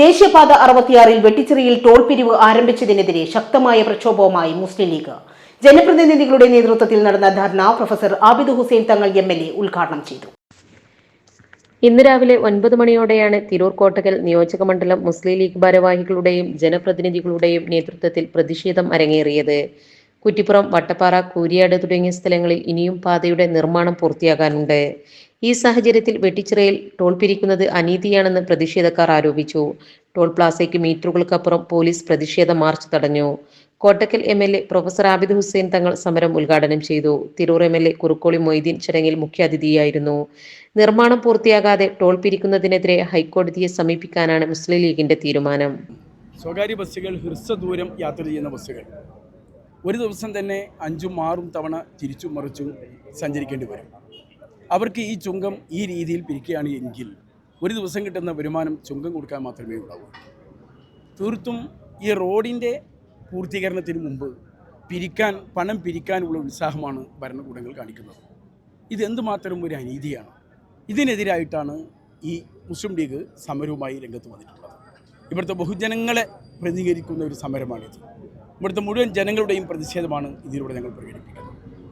ദേശീയപാത അറുപത്തിയാറിൽ വെട്ടിച്ചിറിയിൽ ടോൾ പിരിവ് ആരംഭിച്ചതിനെതിരെ ശക്തമായ പ്രക്ഷോഭവുമായി മുസ്ലിം ലീഗ്. ജനപ്രതിനിധികളുടെ നേതൃത്വത്തിൽ നടന്ന ധർണ professor Abid Hussain Thangal M L A ഉദ്ഘാടനം ചെയ്തു. ഇന്ന് രാവിലെ ഒൻപത് മണിയോടെയാണ് തിരൂർ കോട്ടകൽ നിയോജകമണ്ഡലം മുസ്ലിം ലീഗ് ഭാരവാഹികളുടെയും ജനപ്രതിനിധികളുടെയും നേതൃത്വത്തിൽ പ്രതിഷേധം അരങ്ങേറിയത്. കുറ്റിപ്പുറം വട്ടപ്പാറ കൂരിയാട് തുടങ്ങിയ സ്ഥലങ്ങളിൽ ഇനിയും പാതയുടെ നിർമ്മാണം പൂർത്തിയാകാനുണ്ട്. ഈ സാഹചര്യത്തിൽ വെട്ടിച്ചിറയിൽ ടോൾ പിരിക്കുന്നത് അനീതിയാണെന്ന് പ്രതിഷേധക്കാർ ആരോപിച്ചു. ടോൾ പ്ലാസയ്ക്ക് മീറ്ററുകൾക്കപ്പുറം പോലീസ് പ്രതിഷേധ മാർച്ച് തടഞ്ഞു. Kottakkal M L A professor Abid Hussain Thangal സമരം ഉദ്ഘാടനം ചെയ്തു. Tirur M L A Kurukkoli Moideen ചടങ്ങിൽ മുഖ്യാതിഥിയായിരുന്നു. നിർമ്മാണം പൂർത്തിയാകാതെ ടോൾ പിരിക്കുന്നതിനെതിരെ ഹൈക്കോടതിയെ സമീപിക്കാനാണ് മുസ്ലിം ലീഗിന്റെ തീരുമാനം. സ്വകാര്യ ബസ്സുകൾ ഹ്രസ്വദൂരം യാത്ര ചെയ്യുന്ന ബസ്സുകൾ. ഒരു ദിവസം തന്നെ അഞ്ചും ആറും തവണ തിരിച്ചും മറിച്ചും സഞ്ചരിക്കേണ്ടി വരും. അവർക്ക് ഈ ചുങ്കം ഈ രീതിയിൽ പിരിക്കുകയാണ് എങ്കിൽ ഒരു ദിവസം കിട്ടുന്ന വരുമാനം ചുങ്കം കൊടുക്കാൻ മാത്രമേ ഉണ്ടാവൂ. തീർത്തും ഈ റോഡിന്റെ പൂർത്തീകരണത്തിന് മുമ്പ് പിരിക്കാൻ പണം പിരിക്കാനുള്ള ഉത്സാഹമാണ് ഭരണകൂടങ്ങൾ കാണിക്കുന്നത്. ഇതെന്തുമാത്രം ഒരു അനീതിയാണ്. ഇതിനെതിരായിട്ടാണ് ഈ മുസ്ലിം ലീഗ് സമരവുമായി രംഗത്ത് വന്നിട്ടുള്ളത്. ഇവിടുത്തെ ബഹുജനങ്ങളെ പ്രതികരിക്കുന്ന ഒരു സമരമാണിത്. ഇവിടുത്തെ മുഴുവൻ ജനങ്ങളുടെയും പ്രതിഷേധമാണ് ഇതിലൂടെ ഞങ്ങൾ പ്രകടിപ്പിക്കുന്നത്.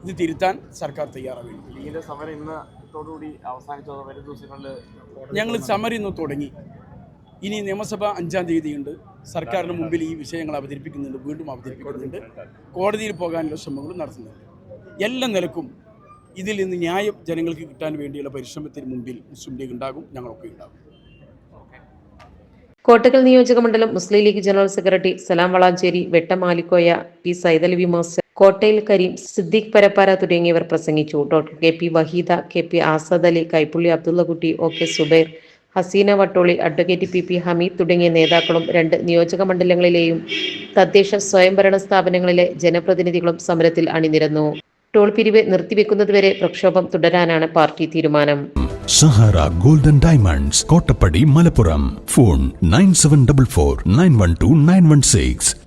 ഇത് തിരുത്താൻ സർക്കാർ ദിവസങ്ങളിൽ ഞങ്ങൾ സമരം ഇന്ന് തുടങ്ങി. ഇനി നിയമസഭ അഞ്ചാം തീയതിയുണ്ട്. സർക്കാരിന് മുമ്പിൽ ഈ വിഷയങ്ങൾ അവതരിപ്പിക്കുന്നുണ്ട്. വീണ്ടും അവതരിപ്പിക്കുന്നുണ്ട്. കോടതിയിൽ പോകാനുള്ള ശ്രമങ്ങളും നടത്തുന്നുണ്ട്. എല്ലാ നിലക്കും ഇതിൽ നിന്ന് ന്യായം ജനങ്ങൾക്ക് കിട്ടാൻ വേണ്ടിയുള്ള പരിശ്രമത്തിന് മുമ്പിൽ മുസ്ലിം ലീഗ് ഉണ്ടാകും ഞങ്ങളൊക്കെ ഉണ്ടാകും. കോട്ടക്കൽ നിയോജകമണ്ഡലം Muslim League general secretary Salam Valanchery Vettamalikkoya P Saithalavi master Kottayil Karim Siddique Parappara തുടങ്ങിയവർ പ്രസംഗിച്ചു. Doctor K. P. Vaheeda K. P. Azad Ali Kaippully Abdullakutty O. K. Zubair Haseena Vattoli advocate P. P. Hameed തുടങ്ങിയ നേതാക്കളും രണ്ട് നിയോജക മണ്ഡലങ്ങളിലെയും തദ്ദേശ സ്വയംഭരണ സ്ഥാപനങ്ങളിലെ ജനപ്രതിനിധികളും സമരത്തിൽ അണിനിരന്നു. ടോൾ പിരിവ് നിർത്തിവെക്കുന്നതുവരെ പ്രക്ഷോഭം തുടരാനാണ് പാർട്ടി തീരുമാനം. Sahara Golden Diamonds Kottappadi Malappuram. Phone nine seven double four nine one two nine one six.